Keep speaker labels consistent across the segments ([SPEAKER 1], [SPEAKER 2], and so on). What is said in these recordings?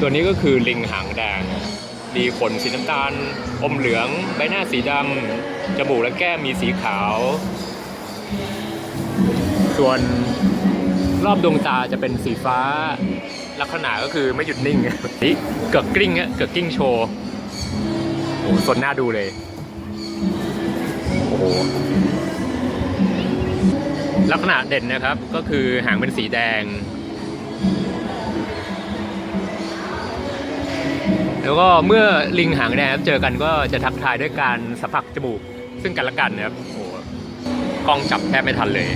[SPEAKER 1] ตัวนี้ก็คือลิงหางแดง มีขนสีน้ำตาล อมเหลือง ใบหน้าสีดำ จมูกและแก้มมีสีขาว ส่วนรอบดวงตาจะเป็นสีฟ้า ลักษณะก็คือไม่หยุดนิ่งนี่เกือกลิ้งอะเกือกลิ้งโชว์โอ้สนหน้าดูเลย โอ้โห ลักษณะเด่นนะครับ ก็คือหางเป็นสีแดง แล้วก็เมื่อลิงหางแดงเจอกันก็จะทักทายด้วยการสัมผัสจมูก ซึ่งกันและกันนะครับโอ้โหกล้องจับแทบไม่ทันเลย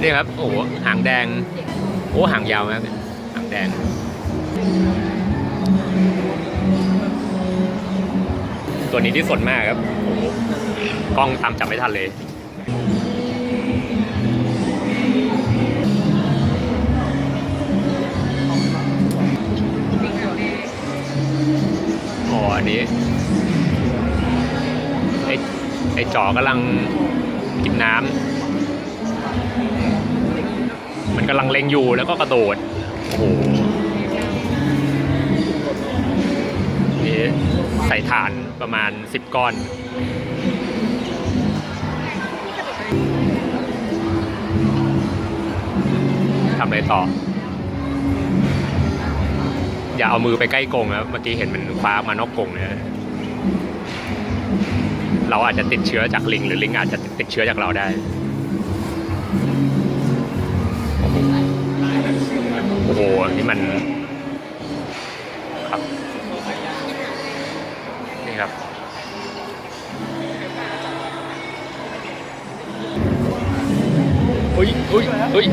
[SPEAKER 1] นี่ครับโอ้โหหางแดง โอ้หางยาวมากหางแดงตัวนี้ที่สนมากครับโอ้โหกล้องตามจับไม่ทันเลย นี้ ไอ้ไอ้จ๋อกำลังกินน้ำมันกำลังเล็งอยู่แล้วก็กระโดด โอ้โหนี่ใส่ฐานประมาณ 10 ก้อนทำอะไรต่อ อย่าเอามือไปใกล้กรงนะเมื่อกี้เห็นมันคว้ามานอกกรงเนี่ยเราอาจจะติดเชื้อจากลิง หรือลิงอาจจะติดเชื้อจากเราได้โอ้โหนี่มันครับนี่ครับอุ้ยอุ้ยอุ้ย